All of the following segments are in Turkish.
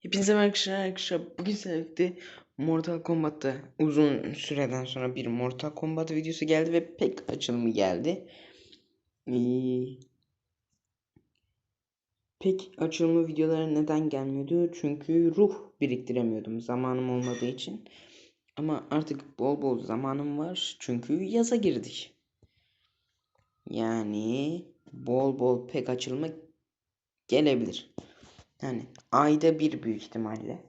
Hepinize merhaba arkadaşlar. Bugün sizlerle birlikte Mortal Kombat'ta uzun süreden sonra bir Mortal Kombat videosu geldi ve pek açılımı geldi. Ee, pek açılımı videoları neden gelmiyordu? Çünkü ruh biriktiremiyordum zamanım olmadığı için. Ama artık bol bol zamanım var çünkü yaza girdik. Yani bol bol pek açılma gelebilir. Yani ayda bir büyük ihtimalle.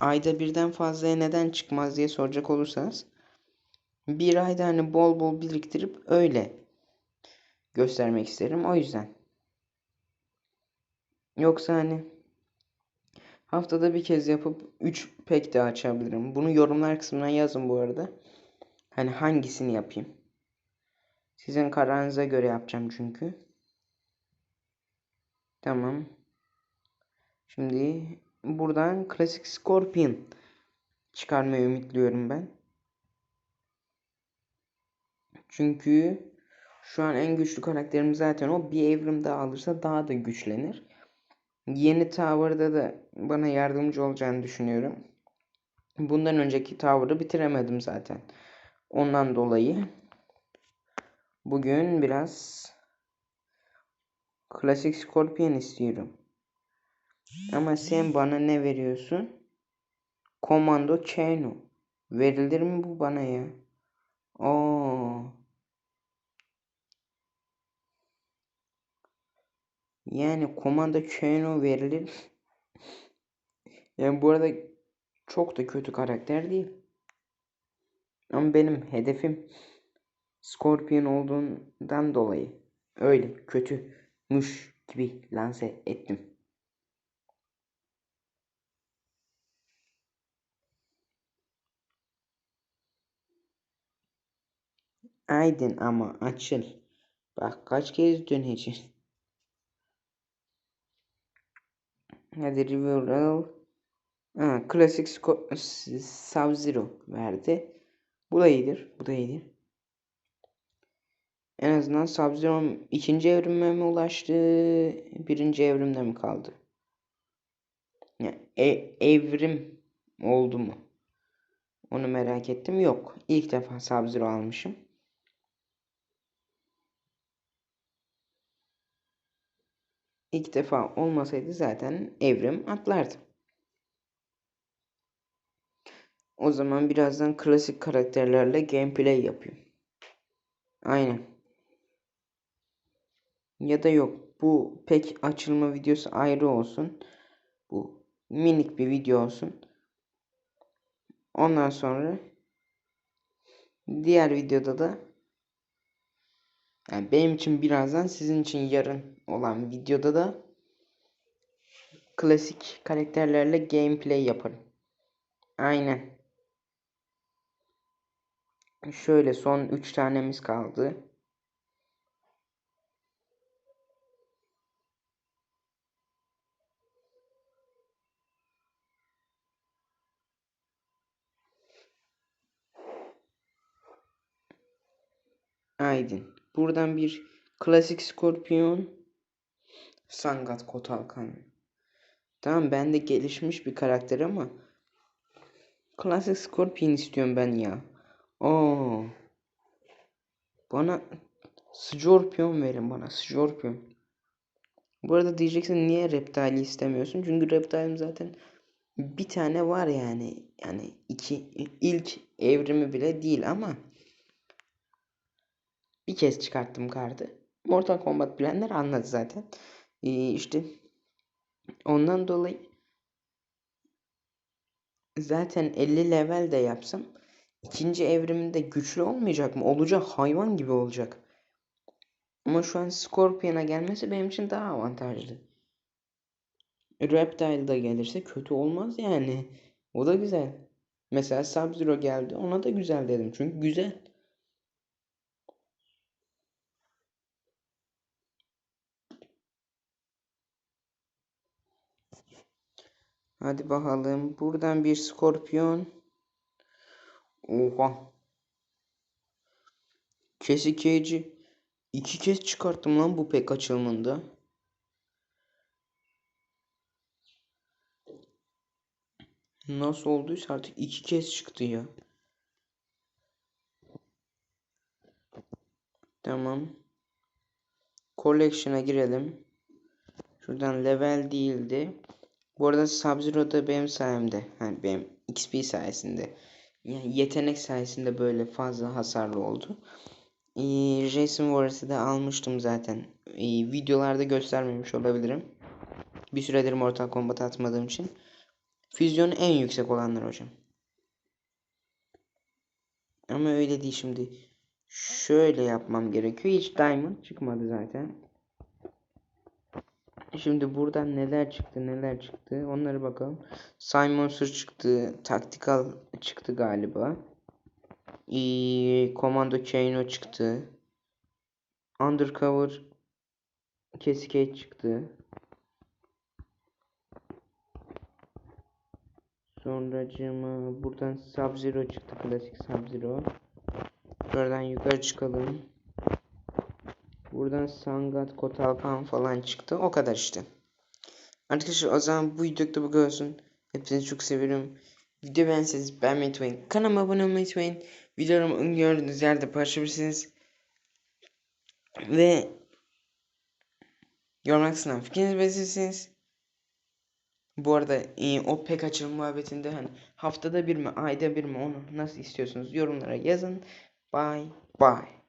Ayda birden fazlaya neden çıkmaz diye soracak olursanız bir ayda hani bol bol biriktirip öyle göstermek isterim o yüzden. Yoksa hani haftada bir kez yapıp 3 pek de açabilirim. Bunu yorumlar kısmına yazın bu arada. Hani hangisini yapayım? Sizin kararınıza göre yapacağım çünkü. Tamam. Şimdi buradan klasik Scorpion çıkarmayı ümitliyorum ben. Çünkü şu an en güçlü karakterim zaten o. Bir evrim daha alırsa daha da güçlenir. Yeni Tower'da da bana yardımcı olacağını düşünüyorum. Bundan önceki Tower'ı bitiremedim zaten. Ondan dolayı bugün biraz klasik Scorpion istiyorum. Ama sen bana ne veriyorsun? Komando Cheno. Verilir mi bu bana ya? Oo. Yani Komando Cheno verilir. yani bu arada çok da kötü karakter değil. Ama benim hedefim Scorpion olduğundan dolayı öyle kötümüş gibi lanse ettim. Aydın ama açıl. Bak kaç kez döneceksin. Hadi Riverwell. Ha, klasik Sub-Zero verdi. Bu da iyidir. Bu da iyidir. En azından Sub-Zero ikinci evrime mi ulaştı? Birinci evrimde mi kaldı? Yani e- evrim oldu mu? Onu merak ettim. Yok. İlk defa Sub-Zero almışım. İlk defa olmasaydı zaten evrim atlardı. O zaman birazdan klasik karakterlerle gameplay yapayım. Aynen. Ya da yok. Bu pek açılma videosu ayrı olsun. Bu minik bir video olsun. Ondan sonra diğer videoda da yani benim için birazdan sizin için yarın olan videoda da klasik karakterlerle gameplay yaparım. Aynen. Şöyle son 3 tanemiz kaldı. Aydın. Buradan bir klasik Scorpion Sangat Kotalkan. Tamam ben de gelişmiş bir karakter ama klasik Scorpion istiyorum ben ya. Oo. Bana Scorpion verin bana Scorpion. Bu arada diyeceksin niye Reptile'i istemiyorsun? Çünkü Reptile'im zaten bir tane var yani. Yani iki ilk evrimi bile değil ama bir kez çıkarttım kartı. Mortal Kombat bilenler anladı zaten. Ee, işte ondan dolayı zaten 50 level de yapsam ikinci evriminde güçlü olmayacak mı? Olacak hayvan gibi olacak. Ama şu an Scorpion'a gelmesi benim için daha avantajlı. Reptile da gelirse kötü olmaz yani. O da güzel. Mesela Sub-Zero geldi. Ona da güzel dedim. Çünkü güzel. Hadi bakalım. Buradan bir Scorpion. Oha. Kesikeci. iki kez çıkarttım lan bu pek açılımında. Nasıl olduysa artık iki kez çıktı ya. Tamam. Collection'a girelim. Şuradan level değildi. Bu arada Sub-Zero da benim sayemde. Yani benim XP sayesinde. Yani yetenek sayesinde böyle fazla hasarlı oldu. Ee, Jason Warrior'ı da almıştım zaten. Ee, videolarda göstermemiş olabilirim. Bir süredir Mortal Kombat atmadığım için. Füzyonu en yüksek olanlar hocam. Ama öyle değil şimdi. Şöyle yapmam gerekiyor. Hiç diamond çıkmadı zaten. Şimdi buradan neler çıktı neler çıktı onları bakalım. Simon Sır çıktı. Tactical çıktı galiba. Ee, Commando Kano çıktı. Undercover Cascade çıktı. Sonracığıma buradan Sub-Zero çıktı. Klasik Sub-Zero. Şuradan yukarı çıkalım. Buradan Sangat, Kotalkan falan çıktı. O kadar işte. Arkadaşlar o zaman bu videoda bu olsun. Hepinizi çok seviyorum. Video beğenseniz beğenmeyi unutmayın. Kanalıma abone olmayı unutmayın. Videolarımı öngördüğünüz yerde paylaşabilirsiniz. Ve yorumlar kısmından fikrinizi belirtirsiniz. Bu arada e, o pek açılım muhabbetinde hani haftada bir mi ayda bir mi onu nasıl istiyorsunuz yorumlara yazın. Bye bye.